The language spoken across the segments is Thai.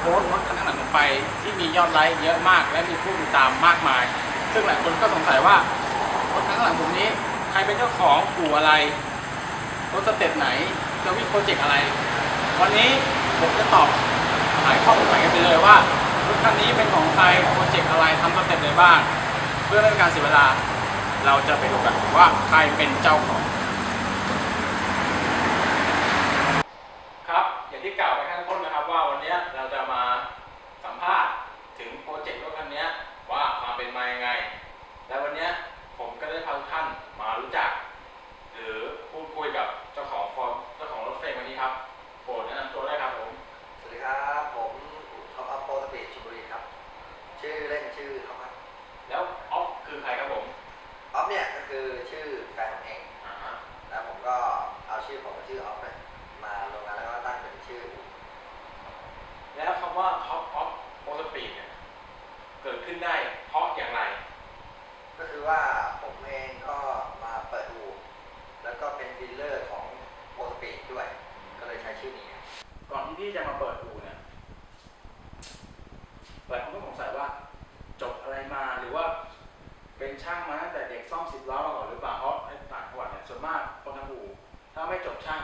โพสต์รถคันนั้นผมไป ที่มียอดไลค์เยอะมาก และมีผู้ติดตามมากมาย ซึ่งหลายคนก็สงสัยว่ารถคันหลังผมนี้ ใครเป็นเจ้าของอู่อะไรรถสเต็ปไหนจะวิ่งโปรเจกต์อะไร วันนี้ผมจะตอบหายข้อสงสัยกันไปเลยว่ารถคันนี้เป็นของใครโปรเจกต์อะไรทำสเต็ปไหนบ้างเพื่อไม่ให้การเสียเวลา เราจะไปดูกันว่าใครเป็นเจ้าของ ไม่จบช่าง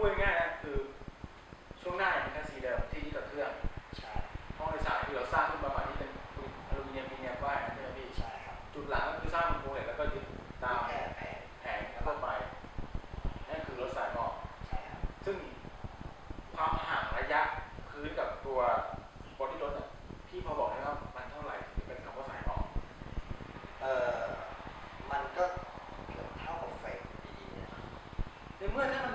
ูดง่ายๆนะคือช่วงหน้าอย่างเป็นแค่สีเดิมที่นี่ตับเครื่องใช่ห้องโดยสารที่เราสร้างขึ้นมาใหม่ที่เป็นอลูมิเนียมพรีเนียมว่างนั้นใช่ไหมพี่ใช่ครับจุดหลังก็คือสร้างเป็นโครงเหล็กแล้วก็ยึดตามแผงแผงแล้วก็ไปนั่นคือรถสายหมอกใช่ครับซึ่งความห่างระยะพื้นกับตัวบอดี้รถพี่พอบอกได้ว่ามันเท่าไหร่ถึงเป็นคำว่าสายหมอกเออมันก็เกือบเท่ากับเฟรมดีๆนะในเมื่อถ้า